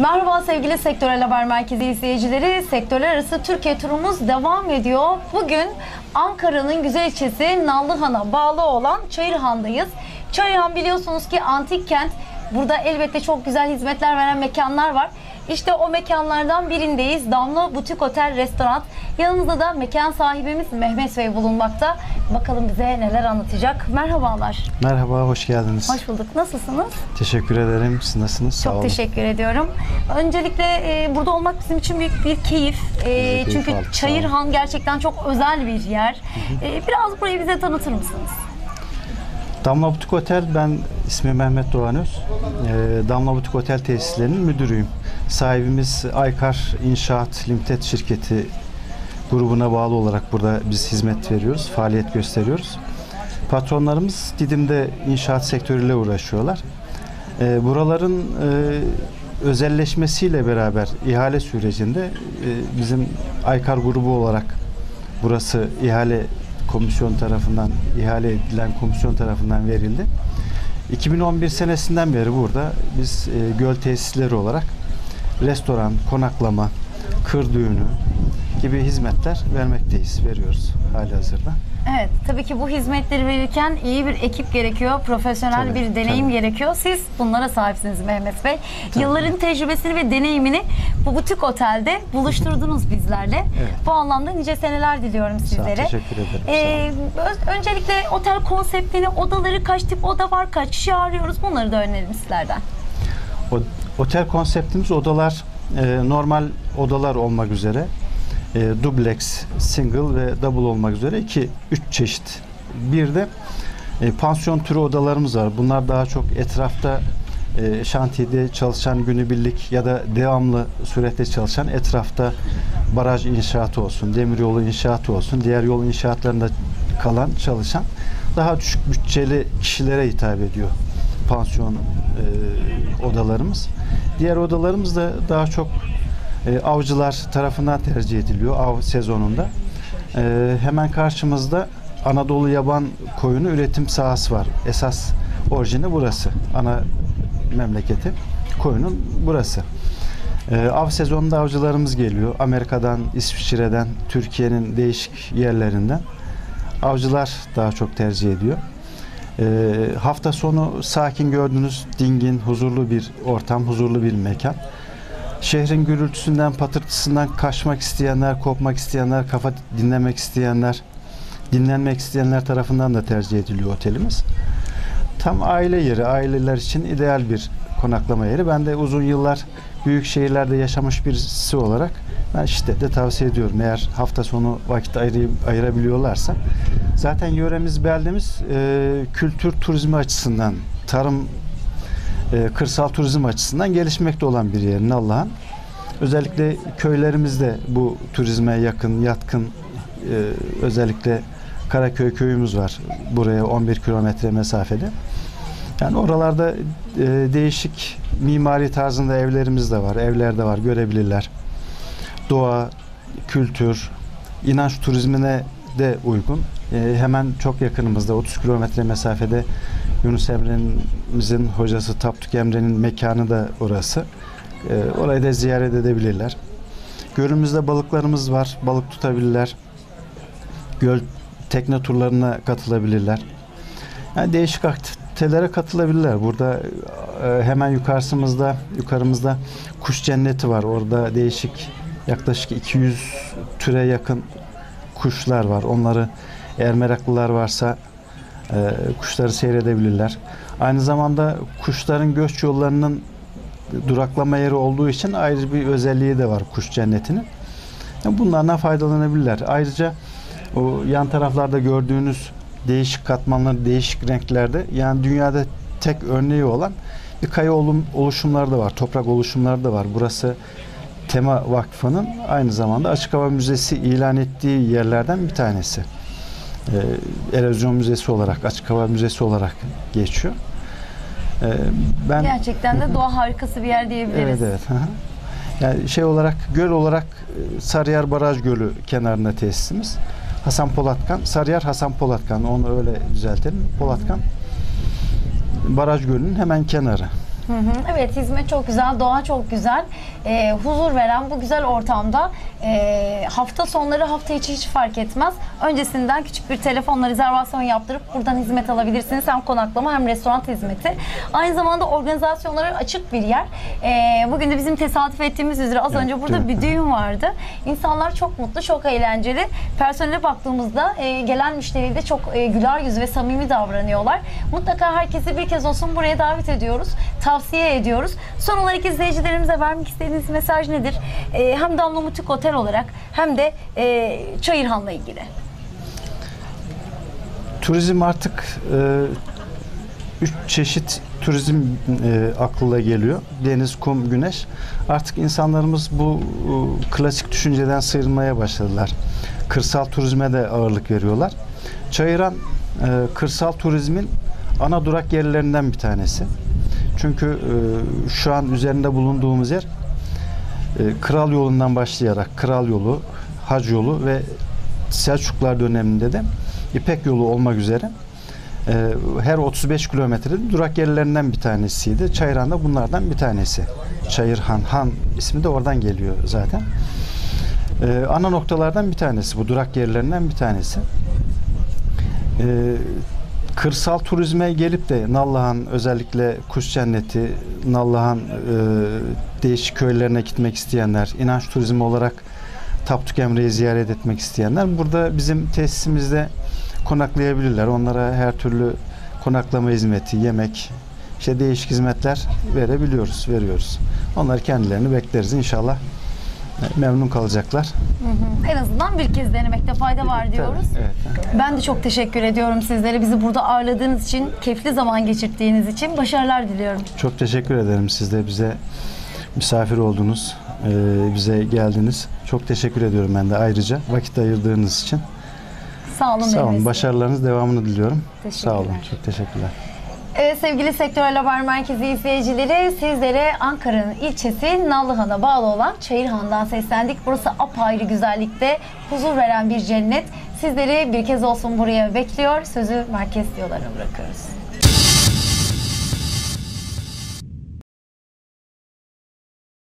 Merhaba sevgili Sektörel Haber Merkezi izleyicileri. Sektörler arası Türkiye turumuz devam ediyor. Bugün Ankara'nın güzel ilçesi Nallıhan'a bağlı olan Çayırhan'dayız. Çayırhan biliyorsunuz ki antik kent. Burada elbette çok güzel hizmetler veren mekanlar var. İşte o mekanlardan birindeyiz. Damla Butik Otel Restoran. Yanımızda da mekan sahibimiz Mehmet Bey bulunmakta. Bakalım bize neler anlatacak. Merhabalar. Merhaba, hoş geldiniz. Hoş bulduk. Nasılsınız? Teşekkür ederim. Siz nasılsınız? Sağ Çok olun. teşekkür ediyorum. Öncelikle e, burada olmak bizim için büyük bir keyif. E, keyif çünkü aldık, sağ Çayırhan gerçekten çok özel bir yer. E, biraz burayı bize tanıtır mısınız? Damla Butik Otel, ben ismim Mehmet Doğan Öz. Ee, Damla Butik Otel tesislerinin müdürüyüm. Sahibimiz Aykar İnşaat Limited şirketi grubuna bağlı olarak burada biz hizmet veriyoruz, faaliyet gösteriyoruz. Patronlarımız Didim'de inşaat sektörüyle uğraşıyorlar. Ee, buraların e, özelleşmesiyle beraber ihale sürecinde e, bizim Aykar grubu olarak burası ihale komisyon tarafından ihale edilen komisyon tarafından verildi. 2011 senesinden beri burada biz e, göl tesisleri olarak restoran, konaklama, kır düğünü gibi hizmetler vermekteyiz, veriyoruz hali hazırda. Evet, tabii ki bu hizmetleri verirken iyi bir ekip gerekiyor, profesyonel Tabii, bir deneyim tabii. gerekiyor. Siz bunlara sahipsiniz Mehmet Bey. Yılların tecrübesini ve deneyimini bu butik otelde buluşturdunuz bizlerle. Evet. Bu anlamda nice seneler diliyorum Sağ sizlere. teşekkür ederim. Ee, öz- öncelikle otel konseptini, odaları kaç tip oda var, kaç kişi ağırlıyoruz bunları da öğrenelim sizlerden. Otel konseptimiz odalar e, normal odalar olmak üzere e, duplex, single ve double olmak üzere iki üç çeşit. Bir de e, pansiyon türü odalarımız var. Bunlar daha çok etrafta e, şantiyede çalışan günübirlik ya da devamlı surette çalışan etrafta baraj inşaatı olsun, demiryolu inşaatı olsun, diğer yol inşaatlarında kalan çalışan daha düşük bütçeli kişilere hitap ediyor pansiyon e, odalarımız. Diğer odalarımız da daha çok e, avcılar tarafından tercih ediliyor av sezonunda. E, hemen karşımızda Anadolu yaban koyunu üretim sahası var. Esas orijini burası. Ana memleketi koyunun burası. E, av sezonunda avcılarımız geliyor. Amerika'dan, İsviçre'den, Türkiye'nin değişik yerlerinden. Avcılar daha çok tercih ediyor. Ee, hafta sonu sakin gördüğünüz dingin, huzurlu bir ortam, huzurlu bir mekan. Şehrin gürültüsünden, patırtısından kaçmak isteyenler, kopmak isteyenler, kafa dinlemek isteyenler, dinlenmek isteyenler tarafından da tercih ediliyor otelimiz. Tam aile yeri, aileler için ideal bir konaklama yeri. Ben de uzun yıllar büyük şehirlerde yaşamış birisi olarak ben şiddetle tavsiye ediyorum. Eğer hafta sonu vakit ayırı- ayırabiliyorlarsa. Zaten yöremiz, beldemiz e, kültür turizmi açısından, tarım, e, kırsal turizm açısından gelişmekte olan bir yer Nallıhan. Özellikle köylerimizde bu turizme yakın, yatkın e, özellikle Karaköy köyümüz var. Buraya 11 kilometre mesafede. Yani oralarda e, değişik mimari tarzında evlerimiz de var. Evler de var. Görebilirler. Doğa, kültür, inanç turizmine de uygun. E, hemen çok yakınımızda 30 kilometre mesafede Yunus Emre'mizin hocası Tapduk Emre'nin mekanı da orası. E, orayı da ziyaret edebilirler. Gölümüzde balıklarımız var. Balık tutabilirler. Göl tekne turlarına katılabilirler. Yani değişik aktivitelere katılabilirler. Burada e, hemen yukarısımızda, yukarımızda kuş cenneti var. Orada değişik yaklaşık 200 türe yakın kuşlar var. Onları eğer meraklılar varsa e, kuşları seyredebilirler. Aynı zamanda kuşların göç yollarının duraklama yeri olduğu için ayrı bir özelliği de var kuş cennetinin. Bunlardan faydalanabilirler. Ayrıca o yan taraflarda gördüğünüz değişik katmanlar, değişik renklerde yani dünyada tek örneği olan bir kaya oluşumları da var. Toprak oluşumları da var. Burası Tema Vakfı'nın aynı zamanda açık hava müzesi ilan ettiği yerlerden bir tanesi. Ee, erozyon müzesi olarak, açık hava müzesi olarak geçiyor. Ee, ben Gerçekten de doğa harikası bir yer diyebiliriz. Evet evet. hı hı. Yani şey olarak göl olarak e, Sarıyer Baraj Gölü kenarında tesisimiz. Hasan Polatkan, Sarıyer Hasan Polatkan onu öyle düzeltelim. Polatkan Baraj Gölü'nün hemen kenarı. Hı hı. Evet hizmet çok güzel, doğa çok güzel. Ee, huzur veren bu güzel ortamda e, hafta sonları hafta içi hiç fark etmez. Öncesinden küçük bir telefonla rezervasyon yaptırıp buradan hizmet alabilirsiniz. Hem konaklama hem restoran hizmeti. Aynı zamanda organizasyonlara açık bir yer. Ee, bugün de bizim tesadüf ettiğimiz üzere az Evet, önce burada bir düğün vardı. İnsanlar çok mutlu, çok eğlenceli. Personele baktığımızda e, gelen müşteriye de çok e, güler yüz ve samimi davranıyorlar. Mutlaka herkesi bir kez olsun buraya davet ediyoruz. Tavsiye ediyoruz. Son olarak izleyicilerimize vermek istediğiniz mesaj nedir? E, hem Damla Mutik Otel olarak hem de e, Çayırhan'la ilgili. Turizm artık e, üç çeşit turizm e, aklıma geliyor. Deniz, kum, güneş. Artık insanlarımız bu e, klasik düşünceden sıyrılmaya başladılar. Kırsal turizme de ağırlık veriyorlar. Çayıran e, kırsal turizmin ana durak yerlerinden bir tanesi. Çünkü e, şu an üzerinde bulunduğumuz yer e, Kral yolundan başlayarak Kral yolu, Hac yolu ve Selçuklar döneminde de İpek yolu olmak üzere e, her 35 kilometrede durak yerlerinden bir tanesiydi. Çayırhan da bunlardan bir tanesi. Çayırhan, Han ismi de oradan geliyor zaten. E, ana noktalardan bir tanesi bu durak yerlerinden bir tanesi. E, kırsal turizme gelip de Nallıhan özellikle Kuş Cenneti, Nallıhan e, değişik köylerine gitmek isteyenler, inanç turizmi olarak Tapduk Emre'yi ziyaret etmek isteyenler burada bizim tesisimizde konaklayabilirler. Onlara her türlü konaklama hizmeti, yemek, işte değişik hizmetler verebiliyoruz, veriyoruz. Onları kendilerini bekleriz inşallah. e, Memnun kalacaklar. En azından bir kez denemekte fayda var diyoruz. Tabii, evet. Ben de çok teşekkür ediyorum sizlere. Bizi burada ağırladığınız için, keyifli zaman geçirdiğiniz için başarılar diliyorum. Çok teşekkür ederim. Siz de bize misafir oldunuz. e, bize geldiniz. Çok teşekkür ediyorum ben de ayrıca vakit ayırdığınız için. Sağ olun. Sağ olun. Başarılarınız devamını diliyorum. Sağ olun. Çok teşekkürler. Evet sevgili Sektörel Haber Merkezi izleyicileri sizlere Ankara'nın ilçesi Nallıhan'a bağlı olan Çayırhan'dan seslendik. Burası apayrı güzellikte huzur veren bir cennet. Sizleri bir kez olsun buraya bekliyor. Sözü merkez diyorlarına bırakıyoruz.